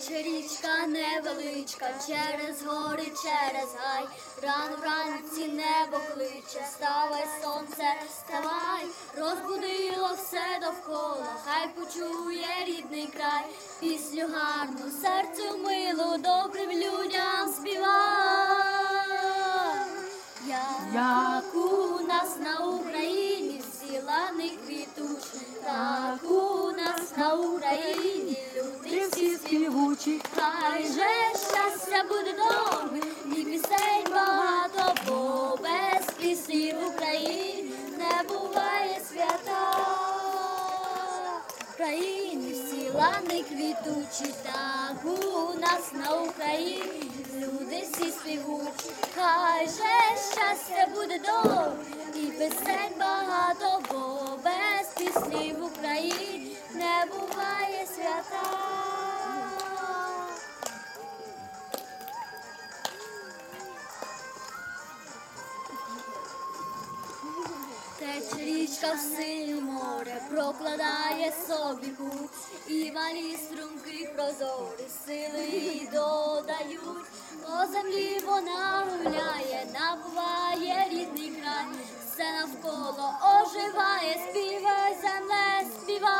Тече річка невеличка, через гори, через гай, рано вранці небо кличе, вставай, сонце, вставай, розбудило все довкола, хай почує рідний край, пісню гарну, серцю милу, добрим людям співай. Як у нас на Україні всі лани квітуть, співучі. Хай же щастя буде довгим, і пісень багато, бо без пісні в Україні не буває свята. В Україні всі лани квітучі, так у нас на Україні люди всі співучі. Хай же щастя буде довго і пісень багато, бо без пісні в Україні не буває свята. Річка в синє море, прокладає собі путь, і малі струмки прозорі сили додають, по землі вона гуляє, набуває рідний край, все навколо оживає, співай, земле, співай.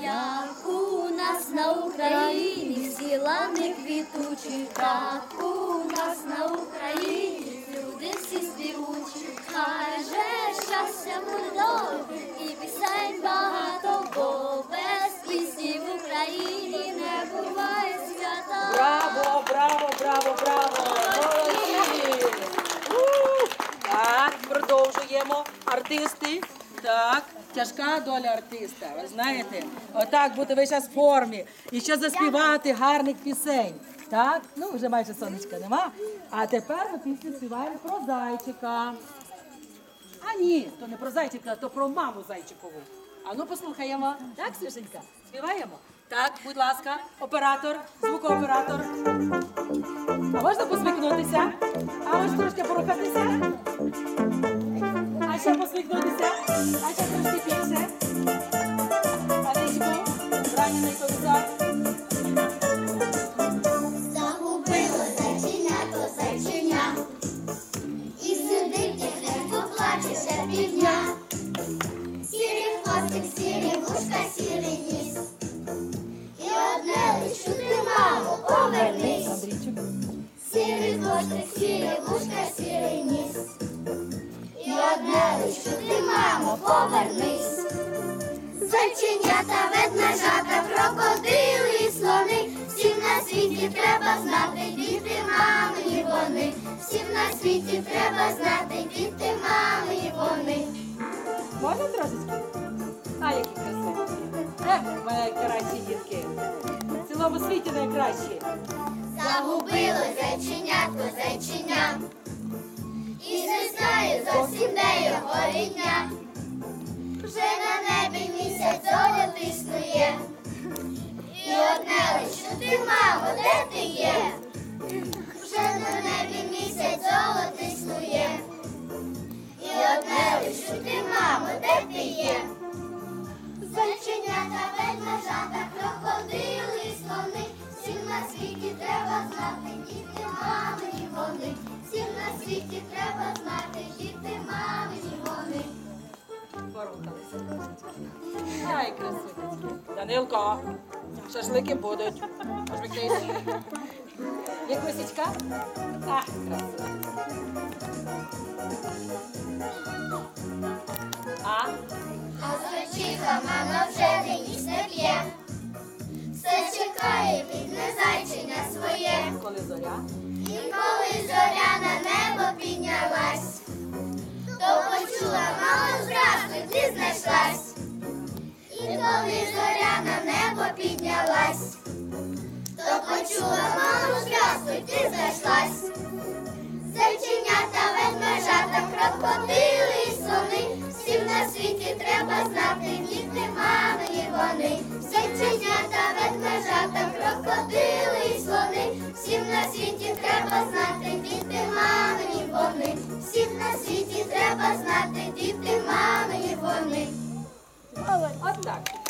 Як у нас на Україні всі лани квітучі, так у нас на Україні співучі, хай же щастя довго і пісень багато, бо без пісні в Україні не буває свята. Браво, браво, браво, браво! Так, продовжуємо. Артисти. Так, тяжка доля артиста. Ви знаєте, отак бути весь час в формі. І ще заспівати гарних пісень. Так, ну вже майже сонечка нема. А тепер ми пісню співаємо про зайчика. А ні, то не про зайчика, то про маму зайчикову. А ну послухаємо. Так, Свішенька? Співаємо? Так, будь ласка, оператор, звукооператор. А можна посміхнутися? А можна трошки порухатися? А ще посміхнутися? А ще трошки більше? А ничку? Ранений комісар. Хвостик, сірий вушка, сірий ніс. І одне лиш чути, мамо, повернись. Зайченята, ведмежата, крокодили і слони. Всім на світі треба знати, діти мамині вони. Всім на світі треба знати, діти мамині вони. Можна трошечки? А, які красиві. Ех, моя найкращі дітки. В цілому світі найкращі. Загубило зайченятко зайченя. І не знає зовсім, де його рідня. Вже на небі місяць зоря тиснує. І одне лиш ти, мамо, де ти є? Вже на небі місяць золото існує. І одне лиш ти, мамо, де ти є? Зайченята, ведмежата, знати, діти мамині вони. Всім на світі треба знати, діти мамині вони. Порухалися. Ай, красиві. Данилко, шашлики будуть. Посміхнись. Є косічка? Ах, красиво. А? А зайчиха мама вже Коли зоря? І коли зоря на небо піднялась, то почула мама зразу ти знайшлась. І коли зоря на небо піднялась, то почула маму зразу ти знайшлась. Зайченята, ведмежата, крокодили і слони, всім на світі знати, діти мамині вони. всіх на світі треба знати, діти мамині вони. От так.